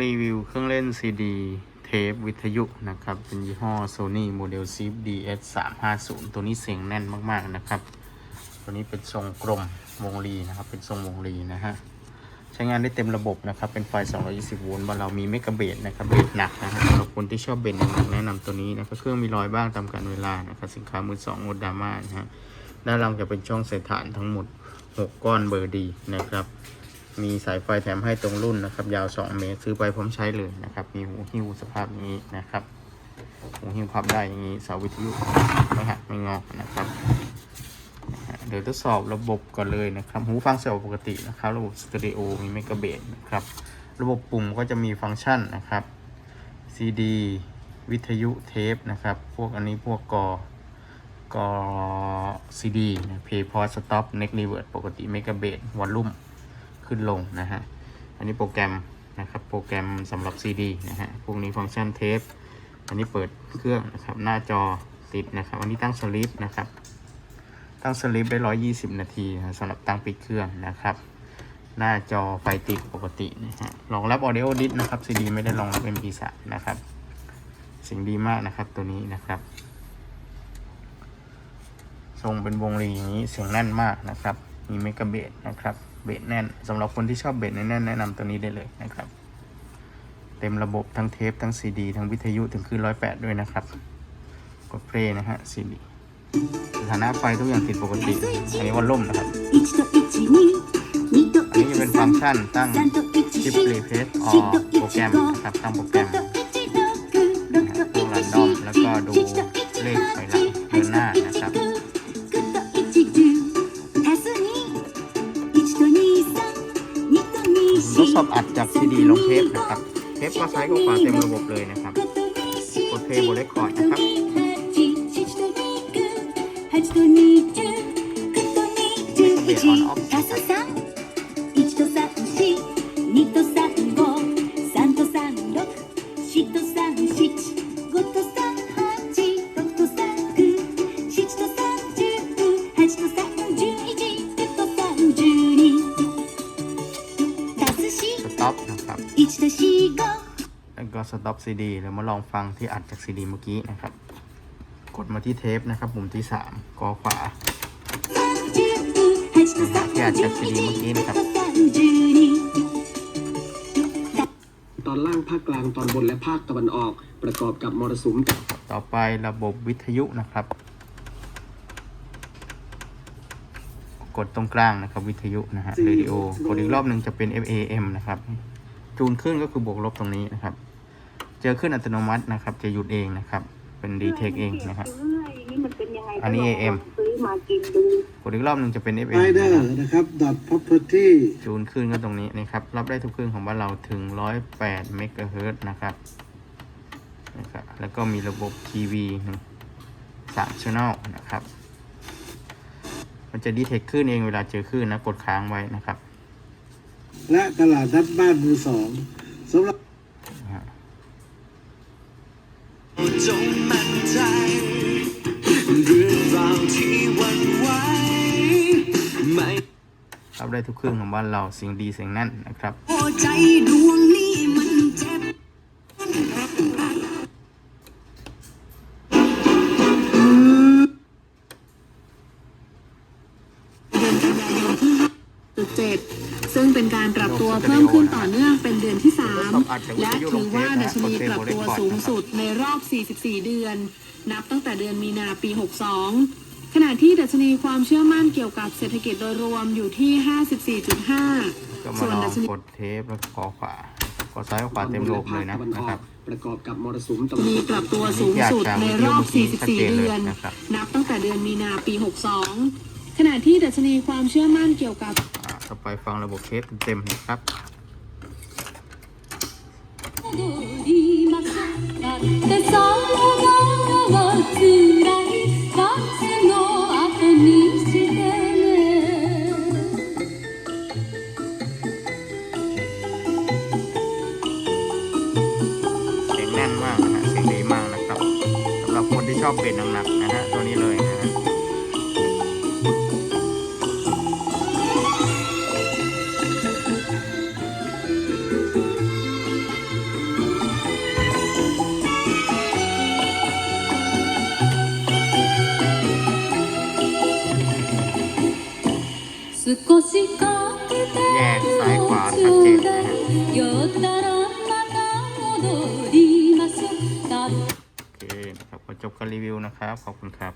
รีวิวเครื่องเล่นซีดีเทปวิทยุนะครับ เป็นยี่ห้อ Sony Model c DS 350 ตัวนี้เสียงแน่นมากๆนะครับ ตัวนี้เป็นทรงกลมวงรีนะครับ เป็นทรงวงรีนะฮะ ใช้งานได้เต็มระบบนะครับ เป็นไฟ 220 โวลต์บ้านเรามีเมกะเบสนะครับ เบสหนักนะฮะสำหรับคนที่ชอบเบสหนักแนะนำตัวนี้นะครับ เครื่องมีรอยบ้างตามกาลเวลานะครับ สินค้ามือสองงดดาม่านะฮะ ด้านล่างจะเป็นช่องใส่ฐานทั้งหมด 6 ก้อนเบอร์ดีนะครับ มีสายไฟแถมให้ตรงรุ่นนะครับ ยาว 2 เมตรซื้อไปพร้อมใช้เลยนะครับ มีหูหิ้วสภาพนี้นะครับ หูหิ้วพับได้อย่างนี้เสาวิทยุไม่หักไม่งอนะครับเดี๋ยวทดสอบระบบก่อนเลยนะครับ หูฟังเสียงปกตินะครับ ระบบสเตอริโอมีเมกะเบสนะครับ ระบบปุ่มก็จะมีฟังก์ชันนะครับ CD วิทยุเทปนะครับ พวกอันนี้พวกกอ กอ CD นะ Play Pause Stop Next Reverse ปกติเมกะเบสวอลลุ่ม ขึ้นลงนะฮะ อันนี้โปรแกรมนะครับ โปรแกรมสำหรับ CD นะฮะ พวกนี้ฟังก์ชันเทป อันนี้เปิดเครื่องนะครับ หน้าจอติดนะครับ อันนี้ตั้งสลิปนะครับ ตั้งสลิปได้120นาทีสำหรับตั้งปิดเครื่องนะครับ หน้าจอไฟติดปกตินะฮะ รองรับ Audio Disc นะครับ CD ไม่ได้รองรับ MP3 นะครับ สิ่งดีมากนะครับตัวนี้นะครับทรงเป็นวงรีอย่างนี้เสียงแน่นมากนะครับ มีเมกะเบสนะครับ เบ็ดแน่นสำหรับคนที่ชอบเบ็ดแน่นแนะนำตัวนี้ได้เลยนะครับ เต็มระบบทั้งเทปทั้งซีดีทั้งวิทยุถึงคือร้อยแปดด้วยนะครับ กดเพลย์นะฮะซีดีสถานะไฟทุกอย่างติดปกติ อันนี้วันล่มนะครับ อันนี้จะเป็นฟังก์ชันตั้งชิปรีเพสออโปรแกรมนะครับตั้งโปรแกรมตั้งรันดอมแล้วก็ดูเลขไปหลัง ปนะครับ เทปก็ใช้ก็ขวาเต็มระบบเลยนะครับ โอเคบนเรคคอร์ดนะครับไม่ต้องเปลี่ยนออนออฟ แล้วก็สต็อปซีดีแล้วมาลองฟังที่อัดจากซีดีเมื่อกี้นะครับ กดมาที่เทปนะครับปุ่มที่3กอขวาที่อัดจากซีดีเมื่อกี้นะครับ ตอนล่างภาคกลางตอนบนและภาคตะวันออกประกอบกับมรสุมจากต่อไประบบวิทยุนะครับ กดตรงกลางนะครับ วิทยุนะฮะเรดิโอกดอีกรอบหนึ่งจะเป็น FAM นะครับจูนขึ้นก็คือบวกลบตรงนี้นะครับ เจอขึ้นอัตโนมัตินะครับ จะหยุดเองนะครับ เป็นดีเทคเองนะครับ นี่มันเป็นยังไงอันนี้ก็ลง AM ซื้อมากินดูกดอีกรอบหนึ่งจะเป็นไร FM เดอนะคร์รับนะครับ dot property จูนขึ้นก็ตรงนี้นะครับ รับได้ทุกเครื่องของบ้านเราถึง 108เมกะเฮิรตซ์นะครับนะครับ แล้วก็มีระบบทีวีหนึ่งสามช่องนะครับ มันจะดีเทคขึ้นเองเวลาเจอคลื่นนะ กดค้างไว้นะครับ และตลาดนัดบ้านมือสองสำหรับ นะฮะ จงมั่นใจ เรื่องราวที่วันไหวไม่รับได้ทุกเครื่องของบ้านเราเสียงดีเสียงแน่นนะครับหัวใจดวงนี้มันเจ็บเดื อนกันยายนที่5.7ซึ่งเป็นการปรับตัวเพิ่มขึ้นต่อเนื่องเป็นเดือนที่ 3 และถือว่าดัชนีปรับตัวสูงสุดในรอบ 44 เดือน นับตั้งแต่เดือนมีนาปี 62 ขณะที่ดัชนีความเชื่อมั่นเกี่ยวกับเศรษฐกิจโดยรวมอยู่ที่ 54.5ก็มาส่วนลอดังชนีกดเทปแล้วก็ขอขวากดซ้ายกับขวาเต็มระบบเลยนะตะวันอนะอครักบประกอบกับมรสุมตะวันมีตกปรับตัวสูงสุดในรอบ 44 เดือน นับตั้งแต่เดือนมีนาปี 62 ขณะที่ดัชนีความเชื่อมั่นเกี่ยวกับอ่า ต่ไปฟังระบบเทปเต็มนะครับเสียงแน่นมากนะฮะเสียงดีมากนะครับสำหรับคนที่ชอบเบสหนักๆนะฮะตัวนี้เลย ยกซ้ายขวาชัดเจนนโอเคนะครับขอจบการรีวิวนะครับ ขอบคุณครับ